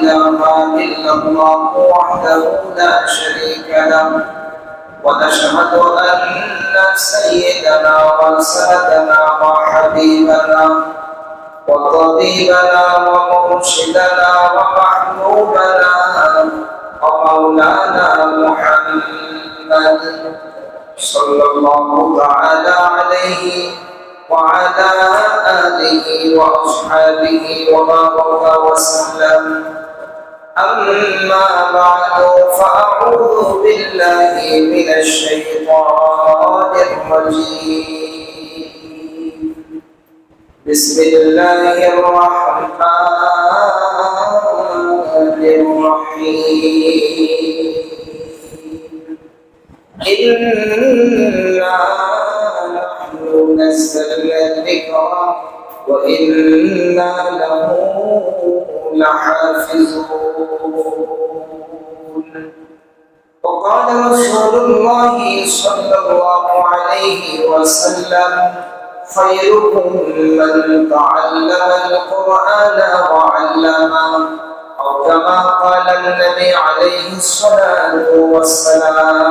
اله الا الله وحده لا شريك له. ونشهد أن سيدنا وسندنا وحبيبنا وطبيبنا ومرشدنا ومحبوبنا ومولانا محمد صلى الله تعالى عليه وعلى آله وأصحابه وبارك وسلم. أما بعد فأعوذ بالله من الشيطان الرجيم. بسم الله الرحمن الرحيم. إنا نحن نزلنا الذكر وإنا له لحافظون. وقال رسول الله صلى الله عليه وسلم خيركم من تعلم القرآن وعلمه أو كما قال النبي عليه الصلاة والسلام.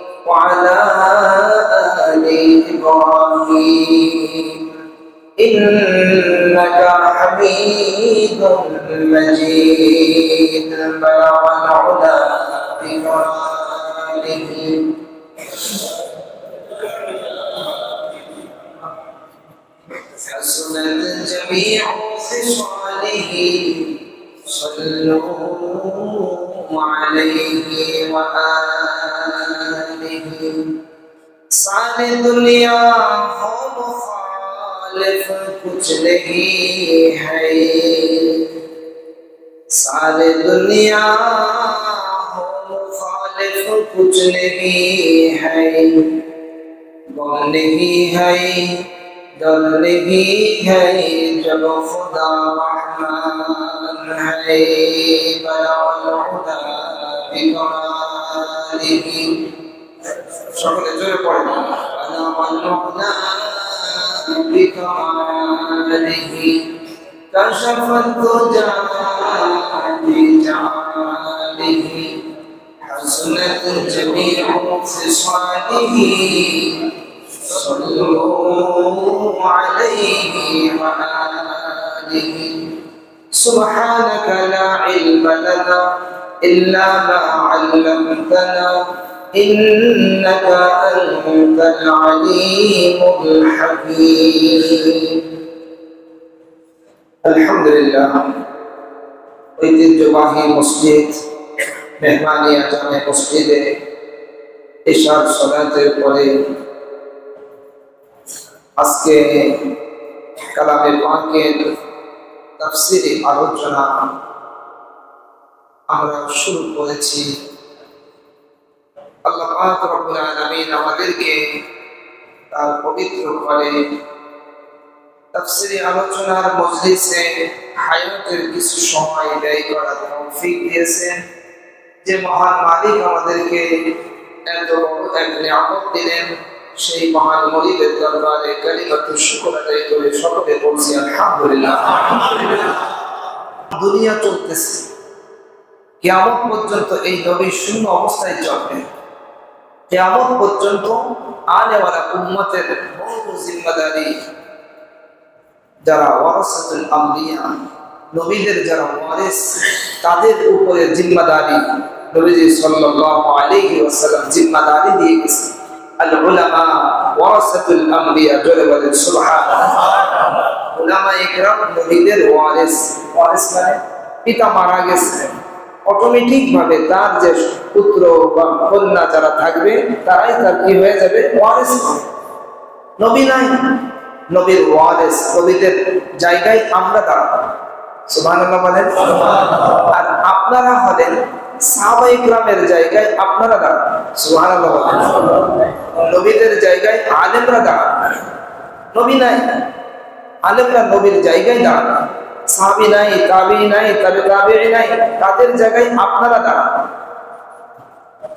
وعلى آل إبراهيم. إنك حميد مجيد. بلغ العلا بكماله حسنت جميع خصاله صلوا عليه وآله سارے دنیا ہو مخالف کچھ نہیں ہے سارے دنیا ہو مخالف کچھ نہیں है گم نہیں है دل نہیں है جب خدا رحمان ہے بلا الہدا بکمالہ সকলে জোরে পড়ে আনা মান্না বিকামালিহি কাশফাত তুজা বিজালিহি حسنت جميع خصاله صلوا عليه وآله سبحانك لا علم لنا إلا ما علمتنا إنك أنت العليم الحكيم الحمد لله ঐতিহ্যবাহী মসজিদ মেহমানিয়া জামে মসজিদে এশার সলাতের পরে আজকে কালামে পাকের তাফসিরি আলোচনা আমরা শুরু করেছি আল্লাহ পাক রব্বুল আলামিন আমাদেরকে তার পবিত্র ঘরে তাফসীরি আলোচনার মজলিসে হায়াতের কিছু সময় ব্যয় করার তৌফিক দিয়েছেন। যে মহান মালিক আমাদেরকে এত বড় এক নিয়ামত দিলেন, সেই মহান মলিকের দরবারে কালিমাতু শুকর আদায় করে সকলে বলছি, আলহামদুলিল্লাহ। দুনিয়া চলতেছে। কিয়ামত পর্যন্ত এই নবী শূন্য অবস্থায় চলবে। কেয়ামত পর্যন্ত আলেওয়ালা উম্মতের বড় জিম্মাদারি। যারা ওয়ারাসাতুল আম্বিয়া নবীদের যারা ওয়ারিস, তাদের উপরে জিম্মাদারি। নবীজি সাল্লাল্লাহু আলাইহি ওয়াসাল্লাম জিম্মাদারি দিয়ে গেছে আল উলামা ওয়ারাসাতুল আমবিয়া জোরে বলেন, সুবহানাল্লাহ। উলামা ইকরাম নবীদের ওয়ারিস। ওয়ারিস মানে পিতা মারা গেছে অটোমেটিক ভাবে তার যে পুত্র বা কন্যা যারা থাকবে, তারাই তার কি হয়ে যাবে? ওয়ারিস নবী নাই। নবীর ওয়ারিস, নবীদের জায়গায় আমরা দাঁড়াবো। সুবহানাল্লাহ বলেন। আর আপনারা হলেন সাহাবা ইকরামের জায়গায় আপনারা দাঁড়ান। সুবহানাল্লাহ বলেন। নবীদের জায়গায় আলেমরা দাঁড়ান। নবী নাই। আলেমরা নবীর জায়গায় দাঁড়ান। সাহাবি নাই তাবি নাই, তবে তাবি নাই, তাদের জায়গায় আপনারা দাঁড়ান।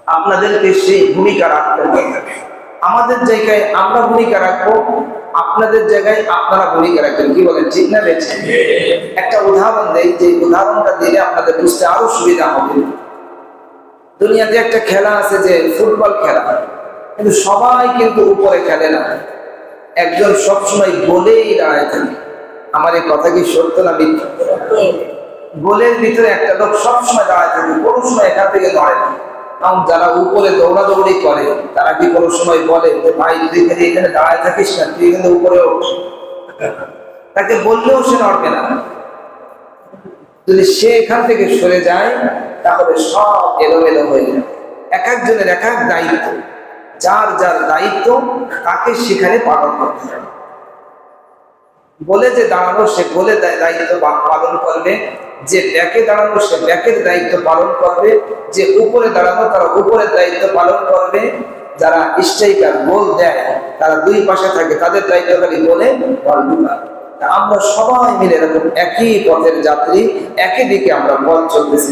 আপনাদেরকে সেই ভূমিকা রাখতে আমাদের জায়গায় আমরা ভূমিকা রাখব, আপনাদের জায়গায় আপনারা ভূমিকা রাখবেন। কি বলেন, ঠিক না বেছে একটা উদাহরণ দেই, যে উদাহরণটা দিলে আপনাদের বুঝতে আরও সুবিধা হবে। দুনিয়াতে একটা খেলা আছে যে ফুটবল খেলা। কিন্তু সবাই কিন্তু উপরে খেলে না। একজন সবসময় গোলেই দাঁড়ায় থাকে। আমার এই কথা কি সত্য না মিথ্যা? গোলের ভিতরে একটা লোক সবসময় দাঁড়ায় থাকে, কোনো সময় এখান থেকে নড়ে না। কারণ যারা উপরে দৌড়াদৌড়ি করে, তারা কি কোনো সময় বলে যে, ভাই, তুই এখানে এখানে দাঁড়ায় থাকিস না, তুই এখানে উপরে তাকে বললেও সে নড়বে না। যদি সে এখান থেকে সরে যায়, তাহলে সব এলোমেলো হয়ে যায় এক একজনের এক এক দায়িত্ব। যার যার দায়িত্ব, তাকে সেখানে পালন করতে হবে। বলে যে দাঁড়ানো, সে বলে দায়িত্ব পালন করবে। যে ব্যাকে দাঁড়ানো, সে ব্যাকের দায়িত্ব পালন করবে। যে উপরে দাঁড়ানো, তারা উপরের দায়িত্ব পালন করবে। যারা স্ট্রাইকার গোল দেয়, তারা দুই পাশে থাকে, তাদের দায়িত্ব খালি বলে বল আমরা সবাই মিলে এরকম একই পথের যাত্রী, একই দিকে আমরা পথ চলতেছি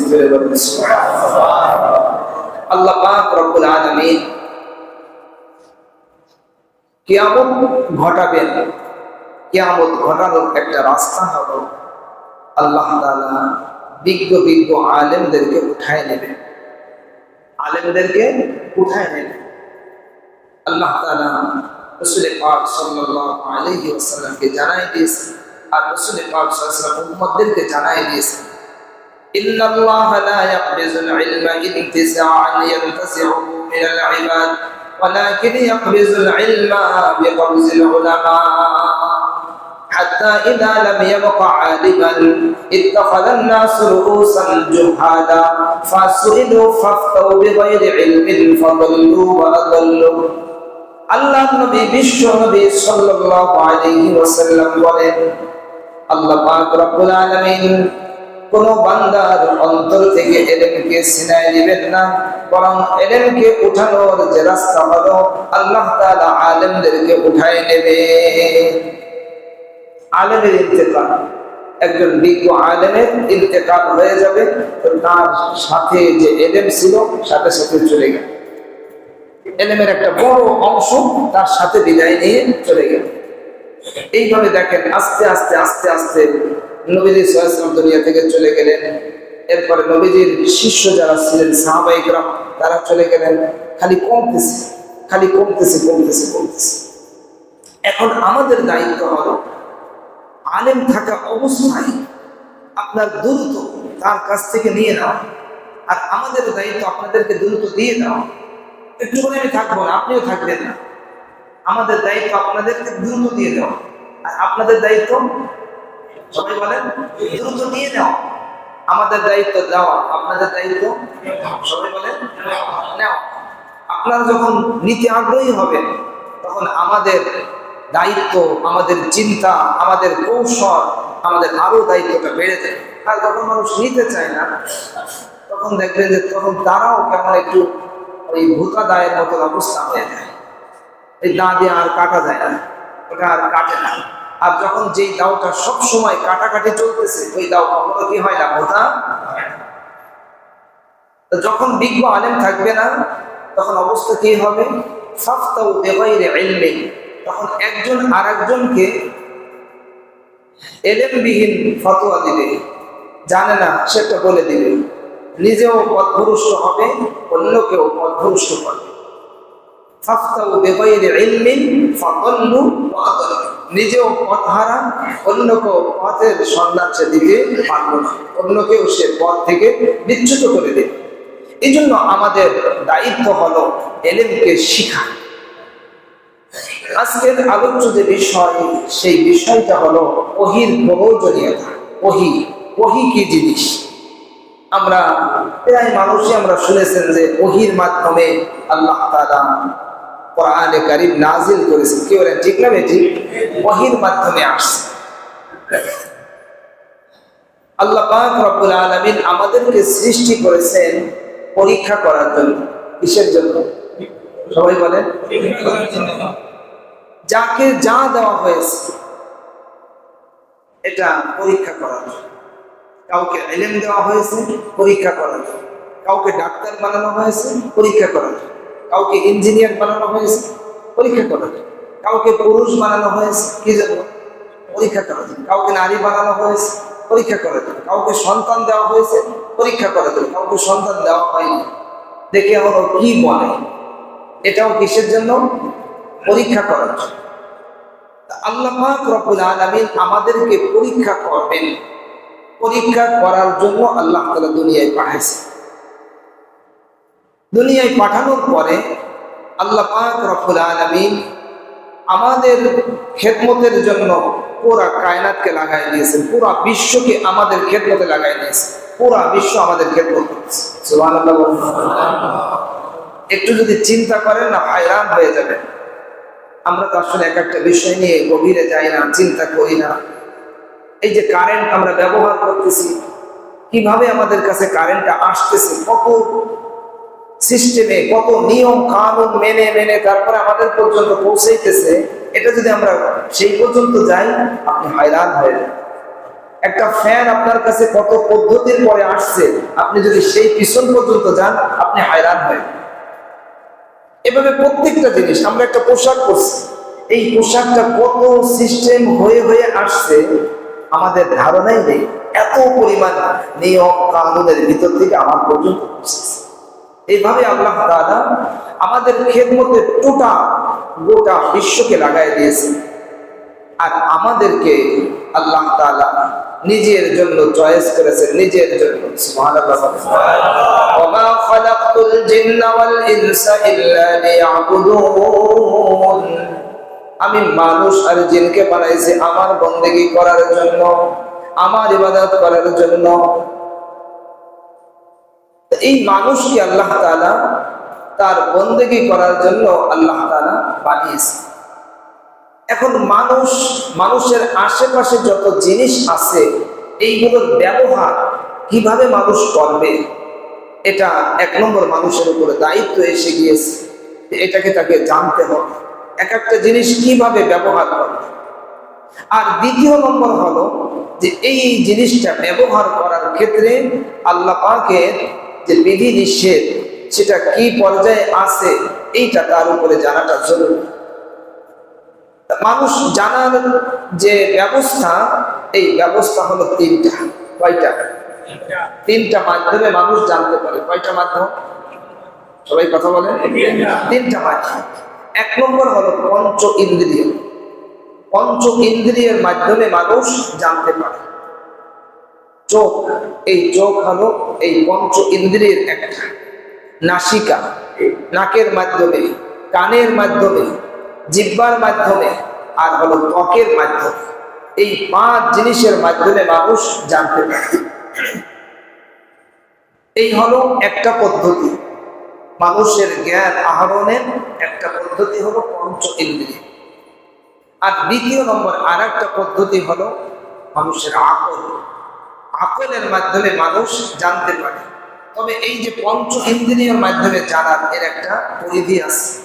আল্লাহ পাক রব্বুল আলামিন কিয়ামত ঘটাবেন। কিয়ামত ঘটানোর একটা রাস্তা হলো আল্লাহ তাআলা বিজ্ঞ বিজ্ঞ আলেমদেরকে উঠায় নেবেন আলেমদেরকে উঠায় নেবেন আল্লাহ তাআলা রাসূল পাক সাল্লাল্লাহু আলাইহি ওয়াসাল্লামকে জানাই দিয়েছেন আর রাসূল পাক সাল্লাল্লাহু আলাইহি ওয়াসাল্লাম উম্মতদেরকে জানাই দিয়েছেন إن الله لا يقبض العلم انتزاعا ينتزعه من العباد ولكن يقبض العلم بقبض العلماء حتى إذا لم يبق عالما اتخذ الناس رؤوسا جهالا فسئلوا فافتوا بغير علم فضلوا وأضلوا আল্লাহ নবী বিশ্ব নবী সাল্লাল্লাহু আলাইহি ওয়াসাল্লাম বলেন আল্লাহ পাক রব্বুল আলামিন কোন বান্দার অন্তর থেকে এলেমকে সিনায় দিবেন না বরং এলেমকে উঠানোর যে রাস্তা হলো আল্লাহ তাআলা আলেমদেরকে উঠায় নেবে আলেমের ইন্তেকাল। একজন বিজ্ঞ আলেমের ইন্তেকাল হয়ে যাবে তার সাথে যে এলেম ছিল, সাথে সাথে চলে গেল। এলেমের একটা বড় অংশ তার সাথে বিদায় নিয়ে চলে গেল। এইভাবে দেখেন, আস্তে আস্তে আস্তে আস্তে নবীজি সাল্লাম দুনিয়া থেকে চলে গেলেন। এরপরে নবীজির শিষ্য যারা ছিলেন, সাহাবাইকরাম, তারা চলে গেলেন। খালি কমতেছে খালি কমতেছে কমতেছে কমতেছে। এখন আমাদের দায়িত্ব হলো আলেম থাকা অবস্থায় আপনার দ্রুত তার কাছ থেকে নিয়ে নেওয়া। আর আমাদের দায়িত্ব আপনাদেরকে দ্রুত দিয়ে দেওয়া। একটু করে আমি থাকব না, আপনিও থাকবেন না। আমাদের দায়িত্ব আপনাদেরকে দ্রুত দিয়ে দেওয়া। আর আপনাদের দায়িত্ব, সবাই বলেন দ্রুত দিয়ে নেওয়া আমাদের দায়িত্ব দেওয়া, আপনাদের দায়িত্ব, সবাই বলেন, নেওয়া। আপনারা যখন নিতে আগ্রহী হবেন, তখন আমাদের দায়িত্ব, আমাদের চিন্তা, আমাদের কৌশল, আমাদের আরও দায়িত্বটা বেড়ে যায়। আর যখন মানুষ নিতে চায় না, তখন দেখবেন যে তখন তারাও কেমন একটু ওই ভূতা দায়ের মতো অবস্থা হয়ে যায়। এই দা দিয়ে আর কাটা যায় না, ওটা আর কাটে না। আর যখন যেই দাওটা সব সময় কাটাকাটি চলতেছে, ওই দাও কখনো কি হয় না তো যখন বিজ্ঞ আলেম থাকবে না, তখন অবস্থা কি হবে? ফাফতাউ বিগাইরি ইলমি তখন একজন আর একজনকে এলেমবিহীন ফতোয়া দিবে। জানে না সেটা বলে দিবে। নিজেও পথভ্রষ্ট হবে, অন্যকেও পথভ্রষ্ট করবে। নিজেও পথ হারা অন্যকেও পথের সন্ধান সে দিতে পারল না। অন্যকেও সে পথ থেকে বিচ্যুত করে দেবে। এই জন্য আমাদের দায়িত্ব হলো এলেমকে শিখা। আজকের আলোচ্য যে বিষয়, সেই বিষয়টা হলো ওহির প্রয়োজনীয়তা। ওহি ওহি কি জিনিস? আমরা প্রায় মানুষই আমরা শুনেছেন যে ওহির মাধ্যমে আল্লাহ তাআলা কোরআনে নাজিল কি বলেন, ঠিক না বেটি? ওহির মাধ্যমে আসছে। আল্লাহ আলামিন আমাদেরকে সৃষ্টি করেছেন পরীক্ষা করার জন্য। কিসের জন্য? সবাই বলেন? যাকে যা দেওয়া হয়েছে, এটা পরীক্ষা করার জন্য। কাউকে এলেম দেওয়া হয়েছে, পরীক্ষা করার জন্য। কাউকে ডাক্তার বানানো হয়েছে, পরীক্ষা করার জন্য। কাউকে ইঞ্জিনিয়ার বানানো হয়েছে, পরীক্ষা করার জন্য। কাউকে পুরুষ বানানো হয়েছে, কি জন্য পরীক্ষা করার জন্য। কাউকে নারী বানানো হয়েছে, পরীক্ষা করার জন্য। কাউকে সন্তান দেওয়া হয়েছে, পরীক্ষা করার জন্য। কাউকে সন্তান দেওয়া হয়নি। দেখে আমরা কি বলে? এটাও কিসের জন্য? পরীক্ষা আল্লাহ আলামিন আমাদেরকে পরীক্ষা করবেন। পরীক্ষা করার জন্য আল্লাহ তাআলা দুনিয়ায় পাঠাইছে। দুনিয়ায় পাঠানোর পরে আল্লাহ রব্বুল আলামিন আমাদের খেদমতের জন্য পুরা কায়নাতকে লাগাই দিয়েছেন। পুরা বিশ্বকে আমাদের খেদমতে লাগাই দিয়েছে পুরা বিশ্ব আমাদের খেদমত। একটু যদি চিন্তা করেন না, হায়রান হয়ে যাবেন। আমরা তো আসলে এক একটা বিষয় নিয়ে গভীরে যাই না, চিন্তা করি না এই যে কারেন্ট আমরা ব্যবহার করতেছি, কীভাবে আমাদের কাছে কারেন্টটা আসতেছে, কত সিস্টেমে কত নিয়ম, কানুন মেনে মেনে তারপরে আমাদের পর্যন্ত পৌঁছাইতেছে, এটা যদি আমরা সেই পর্যন্ত যাই, আপনি হয়রান হয়ে যান একটা ফ্যান আপনার কাছে কত পদ্ধতির পরে আসছে, আপনি যদি সেই পিছন পর্যন্ত যান, আপনি হয়রান হয়ে যান। এভাবে প্রত্যেকটা জিনিস, আমরা একটা পোশাক করছি এই পোশাকটা কত সিস্টেম হয়ে হয়ে আসছে, আমাদের ধারণাই নেই। এত পরিমাণ নিয়ম কানুনের ভিতর থেকে আমার পর্যন্ত এইভাবে আল্লাহ তাআলা আমাদের খেদমতে টোটা গোটা বিশ্বকে লাগাই দিয়েছে আর আমাদেরকে আল্লাহ তাআলা নিজের জন্য চয়েস করেছেন নিজের জন্য। আমি মানুষ আর জিনকে বানাইছি আমার বন্দেগী করার জন্য, আমার ইবাদত করার জন্য। এই মানুষকে আল্লাহ তাআলা? তার বন্দেগী করার জন্য আল্লাহ তাআলা বানিয়েছে। এখন মানুষ, মানুষের আশেপাশে যত জিনিস আছে, এইগুলোর ব্যবহার কীভাবে মানুষ করবে? এটা এক নম্বর মানুষের উপরে দায়িত্ব এসে গিয়েছে। এটাকে তাকে জানতে হবে। এক একটা জিনিস কীভাবে ব্যবহার করবে? আর দ্বিতীয় নম্বর হলো যে এই জিনিসটা ব্যবহার করার ক্ষেত্রে আল্লাহ পাকের যে বিধি নিষেধ, সেটা কি পর্যায়ে আছে, এইটা তার উপরে জানাটা জরুরি। মানুষ জানার যে ব্যবস্থা এই ব্যবস্থা হলো তিনটা কয়টা? তিনটা। মাধ্যমে মানুষ জানতে পারে। কয়টা মাধ্যম? সবাই কথা বলে? তিনটা মাধ্যম। এক নম্বর হলো পঞ্চ ইন্দ্রিয়। পঞ্চ ইন্দ্রিয়ের মাধ্যমে মানুষ জানতে পারে। চোখ এই চোখ হলো এই পঞ্চ ইন্দ্রিয়ের একটা। নাসিকা নাকের মাধ্যমে কানের মাধ্যমে জিব্বার মাধ্যমে আর হলো ত্বকের মাধ্যমে। এই পাঁচ জিনিসের মাধ্যমে মানুষ জানতে পারে। এই হলো একটা পদ্ধতি। মানুষের জ্ঞান আহরণের একটা পদ্ধতি হলো পঞ্চ ইন্দ্রিয়। আর দ্বিতীয় নম্বর আর একটা পদ্ধতি হলো মানুষের আকল। আকলের মাধ্যমে মানুষ জানতে পারে। তবে এই যে পঞ্চ ইন্দ্রিয়ের মাধ্যমে জানার এর একটা পরিধি আছে।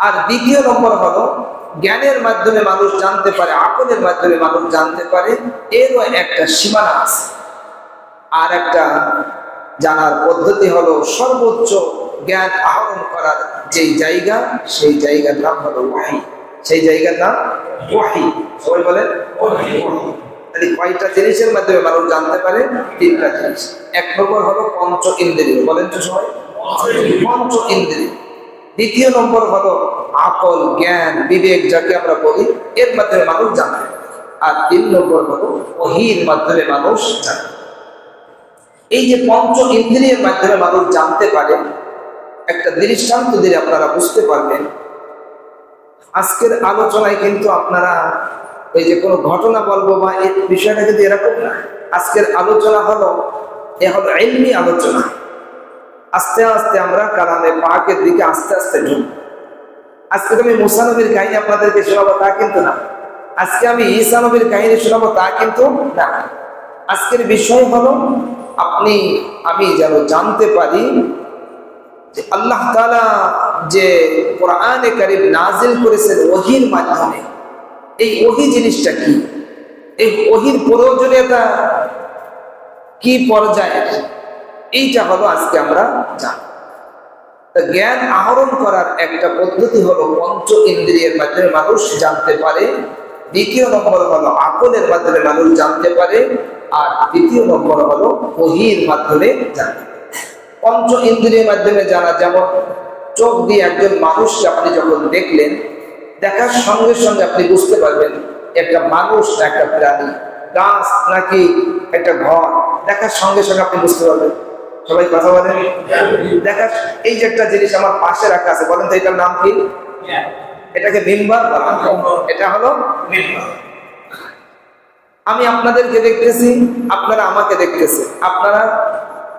আর দ্বিতীয় নম্বর হলো, জ্ঞানের মাধ্যমে মানুষ জানতে পারে, আকলের মাধ্যমে মানুষ জানতে পারে, এরও একটা সীমানা আছে। আর একটা জানার পদ্ধতি হলো, সর্বোচ্চ জ্ঞান আহরণ করার যেই জায়গা, সেই জায়গার নাম হলো ওয়াহি। সেই জায়গার নাম ওয়াহি। সবাই বলেন তাহলে কয়টা জিনিসের মাধ্যমে মানুষ জানতে পারে? তিনটা জিনিস। এক নম্বর হলো পঞ্চ ইন্দ্রিয় বলেন তো সবাই। পঞ্চ ইন্দ্রিয় দ্বিতীয় নম্বর হলো আকল, জ্ঞান, বিবেক যাকে আমরা বলি, এর মাধ্যমে মানুষ জানে। আর তিন নম্বর হলো ওহির মাধ্যমে মানুষ জানে। এই যে পঞ্চ ইন্দ্রিয়ের মাধ্যমে মানুষ জানতে পারে, একটা দৃষ্টান্ত দিলে আপনারা বুঝতে পারবেন। আজকের আলোচনায় কিন্তু আপনারা ওই যে কোনো ঘটনা বলব বা এই বিষয়টা কিন্তু এরকম না। আজকের আলোচনা হলো, এ হলো এমনি আলোচনা। আস্তে আস্তে আমরা কালামে পাকের দিকে আস্তে আস্তে ঢুক আজকে আমি মুসানবীর কাহিনী আপনাদেরকে শোনাবো, তা কিন্তু না। আজকে আমি ঈসা নবীর কাহিনী শোনাবো, তা কিন্তু না। আজকের বিষয় হলো, আপনি, আমি যেন জানতে পারি যে আল্লাহ তাআলা যে কোরআনে কারিম নাজিল করেছেন ওহির মাধ্যমে, এই ওহি জিনিসটা কি? এই ওহির প্রয়োজনীয়তা কি পর্যায়ে এইটা হলো আজকে আমরা জানি। জ্ঞান আহরণ করার একটা পদ্ধতি হলো পঞ্চ ইন্দ্রিয়ের মাধ্যমে মানুষ জানতে পারে, দ্বিতীয় নম্বর হলো আকলের মাধ্যমে মানুষ জানতে পারে, আর তৃতীয় নম্বর হলো বহির মাধ্যমে জানতে পঞ্চ ইন্দ্রিয়ের মাধ্যমে জানা যেমন চোখ দিয়ে একজন মানুষ আপনি যখন দেখলেন, দেখার সঙ্গে সঙ্গে আপনি বুঝতে পারবেন, একটা মানুষ একটা প্রাণী, গাছ নাকি একটা ঘর, দেখার সঙ্গে সঙ্গে আপনি বুঝতে পারবেন। সবাই কথা বলেন। দেখার এই যে একটা জিনিস আমার পাশে রাখা আছে বলেন তো এটার নাম কি? এটাকে মিম্বার। এটা হলো মিম্বার। আমি আপনাদেরকে দেখতেছি আপনারা আমাকে দেখতেছে আপনারা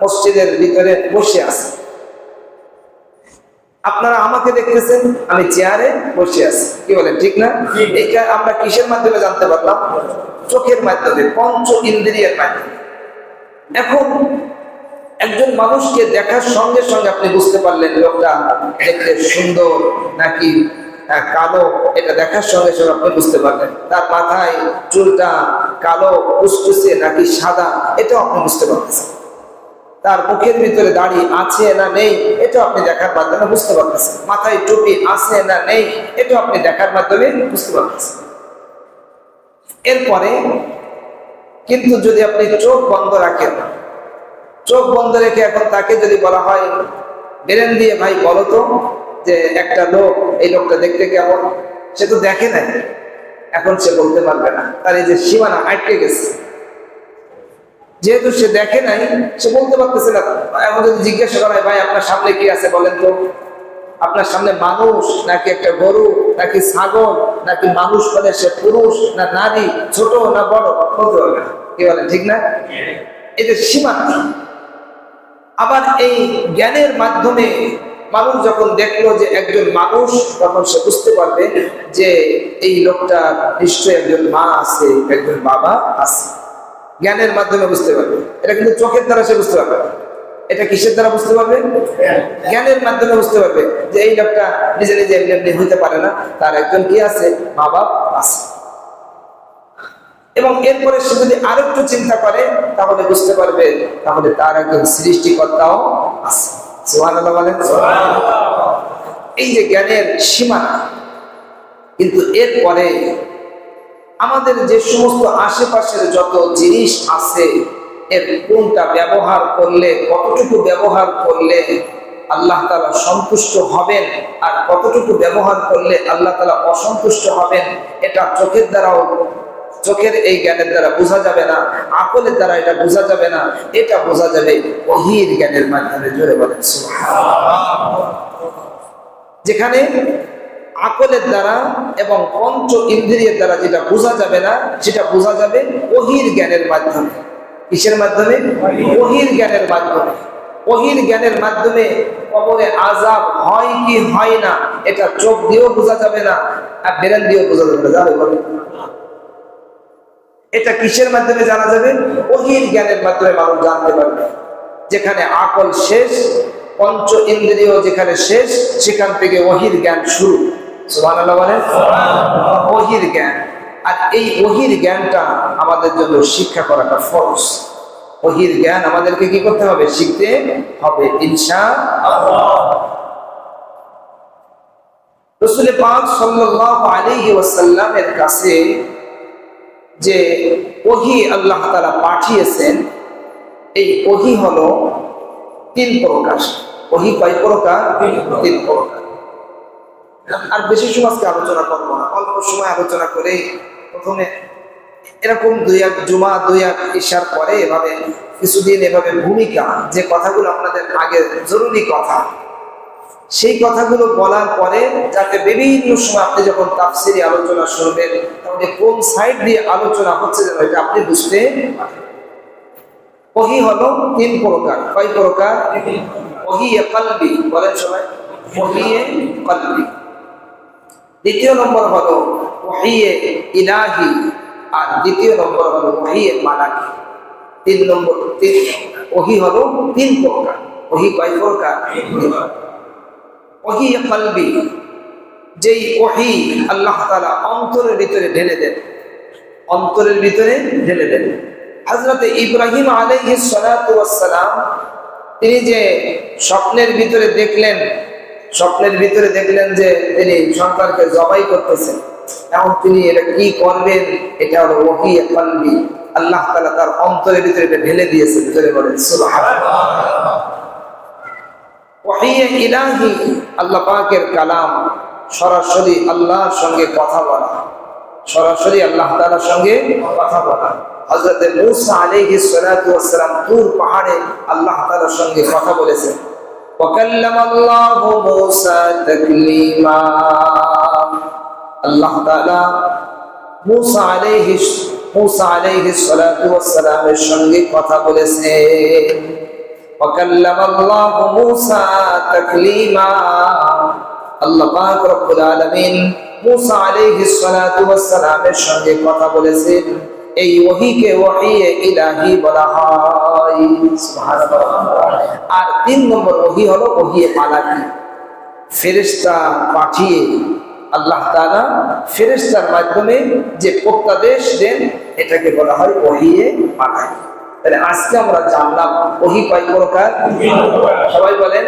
মসজিদের ভিতরে বসে আছেন। আপনারা আমাকে দেখতেছেন আমি চেয়ারে বসে আছি। কি বলেন ঠিক না? এইটা আমরা কিসের মাধ্যমে জানতে পারলাম? চোখের মাধ্যমে পঞ্চ ইন্দ্রিয়ের মাধ্যমে। এখন একজন মানুষকে দেখার সঙ্গে সঙ্গে আপনি বুঝতে পারলেন, লোকটা দেখতে সুন্দর নাকি কালো, এটা দেখার সঙ্গে সঙ্গে আপনি বুঝতে পারলেন। তার মাথায় চুলটা কালো কুসকুসে নাকি সাদা, এটাও আপনি বুঝতে পারতেছেন। তার মুখের ভিতরে দাড়ি আছে না নেই, এটাও আপনি দেখার মাধ্যমে বুঝতে পারতেছেন। মাথায় টুপি আছে না নেই, এটাও আপনি দেখার মাধ্যমে বুঝতে পারতেছেন। এরপরে কিন্তু যদি আপনি চোখ বন্ধ রাখেন চোখ বন্ধ রেখে এখন তাকে যদি বলা হয় বেরেন দিয়ে ভাই বলো তো যে একটা লোক এই লোকটা দেখতে কেমন? সে তো দেখে নাই। এখন সে বলতে পারবে না। তার এই যে সীমানা আটকে গেছে। যেহেতু সে দেখে নাই সে বলতে পারতেছে না। এখন যদি জিজ্ঞাসা করা হয় ভাই আপনার সামনে কি আছে বলেন তো? আপনার সামনে মানুষ নাকি একটা গরু নাকি ছাগল নাকি মানুষ বলে সে পুরুষ না নারী ছোট না বড়? বলতে পারবে না। কি বলেন ঠিক না? এই যে সীমানা আবার এই জ্ঞানের মাধ্যমে মানুষ যখন দেখল যে একজন মানুষ, তখন সে বুঝতে পারবে যে এই লোকটা নিশ্চয়ই একজন মা আছে, একজন বাবা আছে। জ্ঞানের মাধ্যমে বুঝতে পারবে। এটা কিন্তু চোখের দ্বারা সে বুঝতে পারবে। এটা কিসের দ্বারা বুঝতে পারবে? জ্ঞানের মাধ্যমে বুঝতে পারবে যে এই লোকটা নিজে নিজে হইতে পারে না। তার একজন কি আছে? মা বাপ আছে। এবং এরপরে সে যদি আরেকটু চিন্তা করে তাহলে বুঝতে পারবে তাহলে তার একজন সৃষ্টিকর্তাও আছে। বলেন? এই যে জ্ঞানের সীমা কিন্তু এরপরে আমাদের যে সমস্ত আশেপাশের যত জিনিস আছে এর কোনটা ব্যবহার করলে কতটুকু ব্যবহার করলে আল্লাহ তালা সন্তুষ্ট হবেন আর কতটুকু ব্যবহার করলে আল্লাহ তালা অসন্তুষ্ট হবেন এটা চোখের দ্বারাও চোখের এই জ্ঞানের দ্বারা বোঝা যাবে না, আকলের দ্বারা এটা বোঝা যাবে না, এটা বোঝা যাবে অহির জ্ঞানের মাধ্যমে, জোরে বলেন যেখানে আকলের দ্বারা এবং পঞ্চ ইন্দ্রিয়ের দ্বারা যেটা বোঝা যাবে না, সেটা বোঝা যাবে ওহির জ্ঞানের মাধ্যমে। কিসের মাধ্যমে? অহির জ্ঞানের মাধ্যমে। অহির জ্ঞানের মাধ্যমে কবরে আজাব হয় কি হয় না, এটা চোখ দিয়েও বোঝা যাবে না, আর বেরেন দিয়েও বোঝা যাবে না যাবে এটা কিসের মাধ্যমে জানা যাবে? ওহির জ্ঞানের মাধ্যমে মানুষ জানতে পারবে। যেখানে আকল শেষ পঞ্চ ইন্দ্রিয় যেখানে শেষ সেখান থেকে ওহির জ্ঞান শুরু। ওহির জ্ঞান। আর এই ওহির জ্ঞানটা আমাদের জন্য শিক্ষা করাটা ফরজ। ওহির জ্ঞান আমাদেরকে কি করতে হবে? শিখতে হবে ইনশা রসুল পাক সাল্লাল্লাহু আলাইহি ওয়াসাল্লামের কাছে যে ওহি আল্লাহ তাআলা পাঠিয়েছেন, এই ওহি হলো তিন প্রকার। ওহি কয় প্রকার? তিন প্রকার। আর বেশি সময় আজকে আলোচনা করব না, অল্প সময় আলোচনা করে প্রথমে এরকম দুই এক জুমা, দুই এক ইশার পরে এভাবে কিছুদিন এভাবে ভূমিকা, যে কথাগুলো আপনাদের আগে জরুরি কথা সেই কথাগুলো বলার পরে যাতে বিভিন্ন সময় আপনি যখন তাফসিরি আলোচনা শুনবেন, তাহলে কোন সাইড দিয়ে আলোচনা হচ্ছে যেন এটা আপনি বুঝতে পারেন। ওহি হলো তিন প্রকার। কয় প্রকার? ওহি কলবি। বলেন সবাই। ওহিয়ে দ্বিতীয় নম্বর হলো ওহিয়ে ইলাহি। আর দ্বিতীয় নম্বর হলো ওহিয়ে মালাকি। তিন নম্বর, তিন ওহি হলো তিন প্রকার। ওহি কয় প্রকার। ওহি কলবি, যেই ওহি আল্লাহ তাআলা অন্তরের ভিতরে ঢেলে দেন। অন্তরের ভিতরে ঢেলে দেন। হযরত ইব্রাহিম সালাম তিনি যে স্বপ্নের ভিতরে দেখলেন, স্বপ্নের ভিতরে দেখলেন যে তিনি সন্তানকে জবাই করতেছেন, এখন তিনি এটা কি করবেন, এটা হলো ওহি কলবি। আল্লাহ তাআলা তার অন্তরের ভিতরে এটা ঢেলে দিয়েছে ভিতরে বলেন, সুবহানাল্লাহ। ওহিয়ে ইলাহি আল্লাহ পাকের কালাম সরাসরি আল্লাহর সঙ্গে কথা বলা সরাসরি আল্লাহ তাআলার সঙ্গে কথা বলা হযরত মূসা আলাইহিস সালাতু ওয়াস সালাম তুর পাহাড়ে আল্লাহ তাআলার সঙ্গে কথা বলেছেন وكلم الله موسى تكليما আল্লাহ তাআলা মূসা আলাইহিস মূসা আলাইহিস সালাতু ওয়াস সালামের সঙ্গে কথা বলেছেন وكلم الله موسى تكليما আল্লাহ পাক রব্বুল আলামিন মূসা আলাইহিস সালাতু ওয়াস সালামের সঙ্গে কথা বলেছেন এই ওহিকে ওহিয়ে ইলাহি বলা হয় সুবহানাল্লাহ আর তিন নম্বর ওহি হলো ওহিয়ে মালাকি ফেরেশতা পাঠিয়ে আল্লাহ তাআলা ফেরেশতার মাধ্যমে যে প্রত্যাদেশ দেন এটাকে বলা হয় ওহিয়ে মালাকি তাহলে আজকে আমরা জানলাম ওহি কয় প্রকার? সবাই বলেন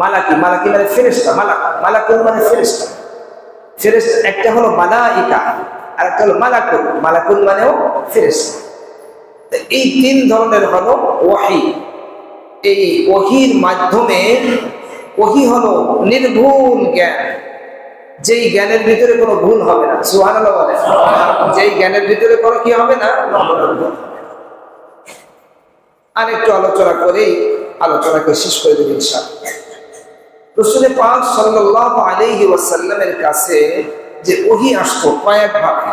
মালাকি। মালাকি মানে মানে একটা হলো আর একটা হলো মালাকুল। মালাকুল মানেও এই তিন ধরনের হলো ওয়াহি এই ওহির মাধ্যমে ওহি হলো নির্ভুল জ্ঞান। যেই জ্ঞানের ভিতরে কোনো ভুল হবে না, সুবহানাল্লাহ বলে যেই জ্ঞানের ভিতরে কোনো কি হবে না? আর একটু আলোচনা করেই আলোচনাকে শেষ করে দেব ইনশাআল্লাহ। রসুল পাক সাল্লাল্লাহু আলাইহি ওয়াসাল্লামের কাছে যে ওহি আসতো কয়েক ভাবে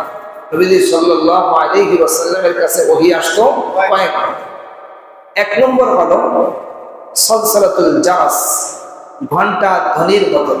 নবীজি সাল্লাল্লাহু আলাইহি ওয়াসাল্লামের কাছে ওহি আসতো কয়েক এক নম্বর হলো সলসলাতুল জাস ঘণ্টা ধ্বনির মতন।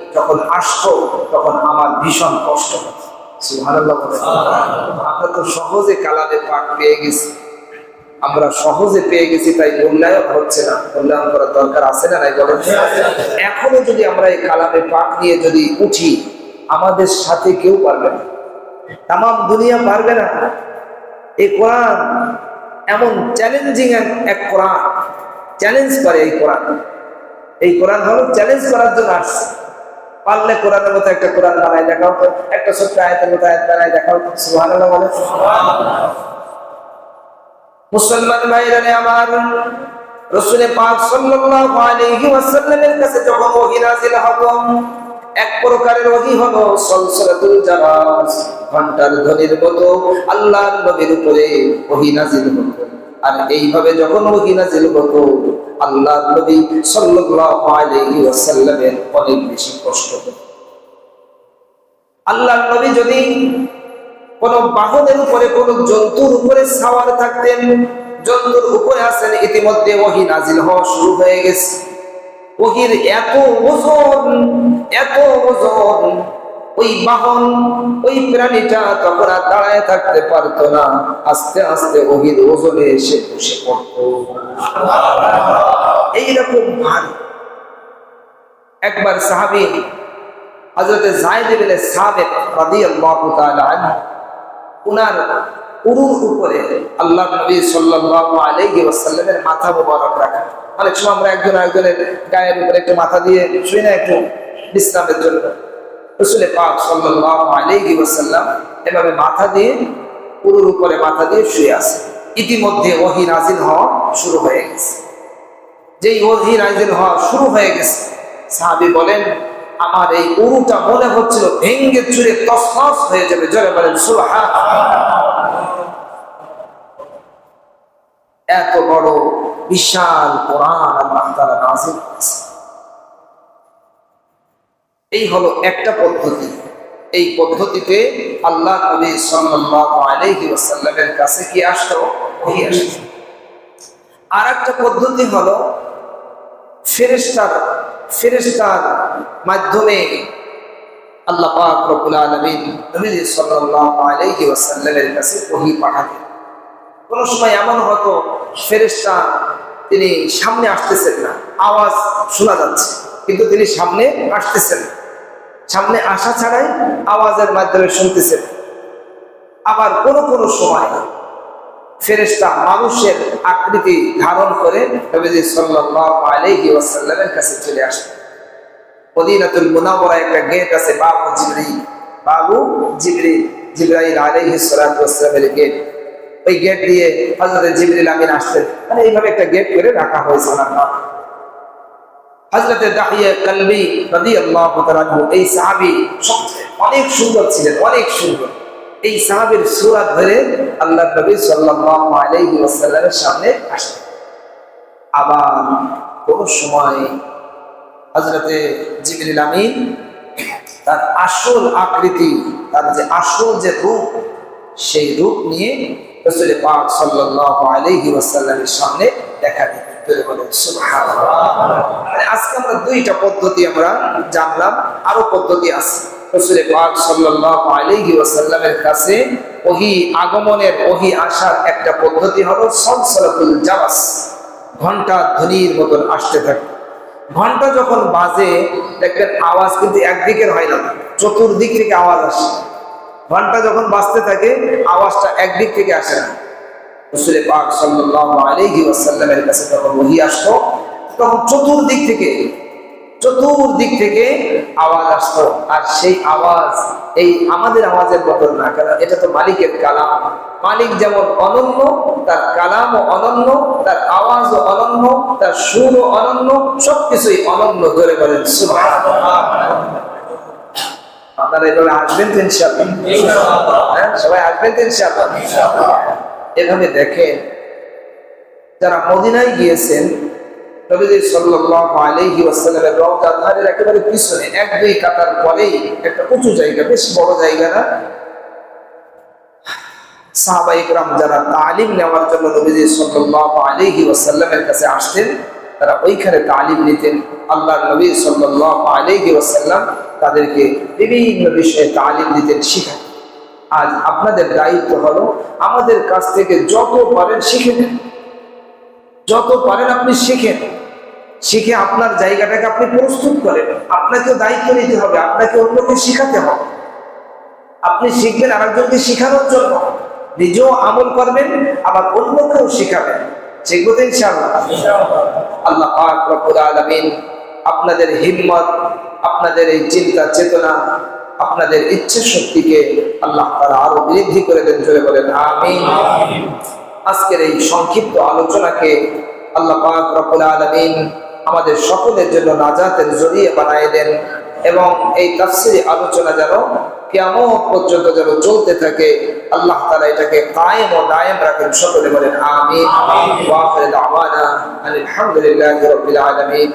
যখন আসতো তখন আমার ভীষণ কষ্ট আমরা তো সহজে কালামে পাক পেয়ে গেছি। আমরা সহজে পেয়ে গেছি, তাই মূল্যায়ন হচ্ছে না। মূল্যায়ন করার দরকার আছে না নাই বলেন? এখনও যদি আমরা এই কালামে পাক নিয়ে যদি উঠি, আমাদের সাথে কেউ পারবে না। তাম দুনিয়া পারবে না। এই কোরআন এমন চ্যালেঞ্জিং এক কোরআন। চ্যালেঞ্জ করে এই কোরআন। এই কোরআন হলো চ্যালেঞ্জ করার জন্য আসছে। পারলে কোরআনের মতো একটা কোরআন বানায় দেখাও তো, একটা ছোট্ট আয়তের মতো আয়াত বানায় দেখাও তো, সুবহানাল্লাহ বলে মুসলমান ভাইরা আমার রসুল পাক সাল্লাল্লাহু আলাইহি ওয়াসাল্লামের কাছে যখন ওহী নাযিল হলো এক প্রকারের ওহী হলো সলসলাতুল জারাস ঘণ্টার ধ্বনির মতো, আল্লাহর নবীর উপরে ওহী নাযিল হতো আর এইভাবে যখন ওহী নাযিল হতো, আল্লাহর নবী সাল্লাল্লাহু আলাইহি অনেক বেশি কষ্ট হতো। আল্লাহর নবী যদি কোন বাহনের উপরে, কোন জন্তুর উপরে সাওয়ার থাকতেন, জন্তুর উপরে আসেন ইতিমধ্যে ওহি নাজিল হওয়া শুরু হয়ে গেছে। ওহির এত ওজন এত ওজন ওই বাহন, ওই প্রাণীটা তখন আর দাঁড়ায় থাকতে পারতো না। আস্তে আস্তে ওহির ওজনে এসে বসে পড়তো। এইরকম ভারী একবার সাহাবি হযরত যায়েদ ইবনে সাবিত রাদিয়াল্লাহু উনার উরুর উপরে আল্লাহ নবী সাল্লাল্লাহু আলাইহি ওয়াসাল্লামের মাথা মোবারক রাখা। অনেক সময় আমরা একজন আরেকজনের গায়ের উপরে একটু মাথা দিয়ে শুই না একটু বিশ্রামের জন্য। রসুল পাক এভাবে মাথা দিয়ে, উরুর উপরে মাথা দিয়ে শুয়ে ইতিমধ্যে ওহী নাজিল হওয়া শুরু হয়ে গেছে। যেই ওহী নাজিল হওয়া শুরু হয়ে গেছে, সাহাবী বলেন, আমার এই উরুটা মনে হচ্ছিল ভেঙ্গে চুরে তসনস হয়ে যাবে। জোরে বলেন এত বড়, বিশাল কোরআন আল্লাহ তাআলা নাযিল করেছে। এই হলো একটা পদ্ধতি। এই পদ্ধতিতে আল্লাহ নবী সাল্লাল্লাহু আলাইহি ওয়াসাল্লামের কাছে কি আসতো? ওহী আসতো। আর একটা পদ্ধতি হলো ফেরেশতার ফেরেশতার মাধ্যমে আল্লাহ পাক রব্বুল আলামিন নবী সাল্লাল্লাহু আলাইহি ওয়াসাল্লামের কাছে ওহী পাঠাতেন। কোন সময় এমন হতো, ফেরেশতা তিনি সামনে আসতেছেন না, আওয়াজ শোনা যাচ্ছে, কিন্তু তিনি সামনে আসতেছেন না। সামনে আসা ছাড়াই আওয়াজের মাধ্যমে শুনতেছেন আবার কোন কোন সময় ফেরেশতা মানুষের আকৃতি ধারণ করে কাছে চলে আসে। একটা গেট আছে, বাবু বাবু জিবরাইল গেট। ওই গেট দিয়ে হযরত জিবরিল আমিন আসতেন মানে এইভাবে একটা গেট করে রাখা হয়েছে ওনার হযরত দাহিয়া কলবি রাদিয়াল্লাহু তাআলা এই সাহাবী সবচেয়ে অনেক সুন্দর ছিলেন, অনেক সুন্দর। এই সাহাবীর সূরা ধরে আল্লাহ নবী সাল্লাল্লাহু আলাইহি ওয়াসাল্লামের সামনে আসতেন আবার কোন সময় হযরতে জিবরিল আমিন তার আসল আকৃতি, তার যে আসল যে রূপ, সেই রূপ নিয়ে রসুল পাক সাল্লাল্লাহু আলাইহি ওয়াসাল্লামের সামনে দেখা দিতেন আজকে আমরা দুইটা পদ্ধতি আমরা জানলাম, আরও পদ্ধতি আছে। কাছে আগমনের আসার একটা পদ্ধতি হলো ঘণ্টা ধ্বনির মতন আসতে থাকে। ঘণ্টা যখন বাজে, দেখবেন আওয়াজ কিন্তু একদিকের হয় না, চতুর্দিক থেকে আওয়াজ আসে। ঘণ্টা যখন বাজতে থাকে, আওয়াজটা একদিক থেকে আসে না। রসুল পাক সাল্লাল্লাহু আলাইহি ওয়াসাল্লামের কাছে যখন ওহী আসতো তখন চতুর্দিক থেকে চতুর্দিক থেকে আওয়াজ আসতো আর সেই আওয়াজ এই আমাদের আওয়াজের মতন না কারণ এটা তো মালিকের কালাম। মালিক যেমন অনন্য তার কালামও অনন্য তার আওয়াজও অনন্য তার সুরও অনন্য সবকিছুই অনন্য ধরে বলেন আপনারা এভাবে আসবেন তো ইনশাআল্লাহ? হ্যাঁ সবাই আসবেন তো ইনশাআল্লাহ। এভাবে দেখেন যারা মদিনায় গিয়েছেন একটা সাহাবা যারা তালিম জন্য কাছে আসতেন, তারা ওইখানে তালিম নিতেন। আল্লাহর নবী সাল্লাল্লাহু তাদেরকে বিভিন্ন বিষয়ে তালিম দিতেন, শিখাতেন। আজ আপনাদের দায়িত্ব হলো আমাদের কাছ থেকে যত পারেন শিখে নেন। যত পারেন আপনি শিখেন শিখে আপনার জায়গাটাকে আপনি প্রস্তুত করেন। আপনাকেও দায়িত্ব নিতে হবে, আপনাকে অন্যকে শিখাতে হবে। আপনি শিখবেন আরেকজনকে শিখানোর জন্য। নিজেও আমল করবেন, আবার অন্যকেও শিখাবেন। শিখব তো ইনশাআল্লাহ। আল্লাহ আপনাদের হিম্মত, আপনাদের এই চিন্তা চেতনা আপনাদের ইচ্ছে শক্তিকে আল্লাহ তাআলা আরও বৃদ্ধি করে দেন জোরে বলেন আমিন। আজকের এই সংক্ষিপ্ত আলোচনাকে আল্লাহ পাক রব্বুল আলামিন আমাদের সকলের জন্য নাজাতের জড়িয়ে বানায় দেন এবং এই তাফসিরি আলোচনা যেন কিয়ামত পর্যন্ত যেন চলতে থাকে আল্লাহ তাআলা এটাকে কায়েম ও দায়েম রাখেন। সকলে বলেন দাওয়ানা আলহামদুলিল্লাহি রাব্বিল আলামিন।